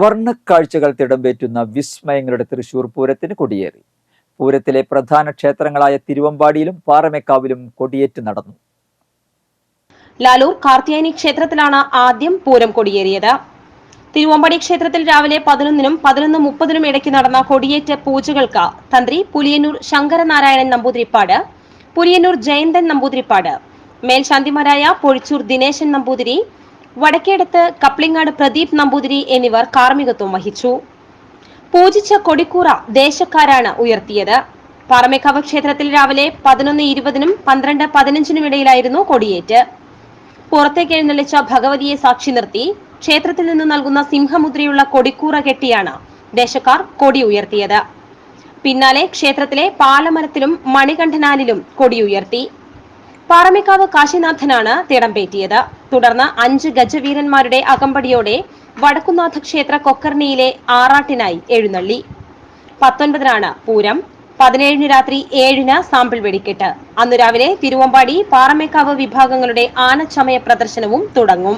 വർണക്കാഴ്ചകൾ തിടംപേറ്റുന്ന വിസ്മയങ്ങളുടെ തൃശൂർ പൂരത്തിന് കൊടിയേറി. പൂരത്തിലെ പ്രധാന ക്ഷേത്രങ്ങളായ തിരുവമ്പാടിയിലും പാറമേക്കാവിലും കൊടിയേറ്റ് നടന്നു. ലാലൂർ കാർത്തിയാനി ക്ഷേത്രത്തിലാണ് ആദ്യം പൂരം കൊടിയേറിയത്. തിരുവമ്പാടി ക്ഷേത്രത്തിൽ രാവിലെ പതിനൊന്നിനും പതിനൊന്ന് മുപ്പതിനും ഇടയ്ക്ക് നടന്ന കൊടിയേറ്റ് പൂജകൾക്ക് തന്ത്രി പുലിയന്നൂർ ശങ്കരനാരായണൻ നമ്പൂതിരിപ്പാട് പുലിയന്നൂർ ജയന്തൻ നമ്പൂതിരിപ്പാട് മേൽശാന്തിമാരായ പൊഴിച്ചൂർ ദിനേശൻ നമ്പൂതിരി വടക്കേടത്ത് കപ്ലിങ്ങാട് പ്രദീപ് നമ്പൂതിരി എന്നിവർ കാർമ്മികത്വം വഹിച്ചു. പൂജിച്ച കൊടിക്കൂറ ദേശക്കാരാണ് ഉയർത്തിയത്. പാറമേക്കാവ് ക്ഷേത്രത്തിൽ രാവിലെ പതിനൊന്ന് ഇരുപതിനും പന്ത്രണ്ട് പതിനഞ്ചിനും ഇടയിലായിരുന്നു കൊടിയേറ്റ്. പുറത്തേക്ക് എഴുന്നള്ളിച്ച ഭഗവതിയെ സാക്ഷി നിർത്തി ക്ഷേത്രത്തിൽ നിന്ന് നൽകുന്ന സിംഹമുദ്രയുള്ള കൊടിക്കൂറ കെട്ടിയാണ് ദേശക്കാർ കൊടി ഉയർത്തിയത്. പിന്നാലെ ക്ഷേത്രത്തിലെ പാലമരത്തിലും മണികണ്ഠനാലിലും കൊടി ഉയർത്തി. പാറമേക്കാവ് കാശിനാഥനാണ് തിടമ്പേറ്റിയത്. തുടർന്ന് അഞ്ച് ഗജവീരന്മാരുടെ അകമ്പടിയോടെ വടക്കുന്നാഥ ക്ഷേത്ര കൊക്കർണിയിലെ ആറാട്ടിനായി എഴുന്നള്ളി. പത്തൊൻപതിനാണ് പൂരം. പതിനേഴിന് രാത്രി ഏഴിന് സാമ്പിൾ വെടിക്കെട്ട്. അന്നു രാവിലെ തിരുവമ്പാടി പാറമേക്കാവ് വിഭാഗങ്ങളുടെ ആനച്ചമയ പ്രദർശനവും തുടങ്ങും.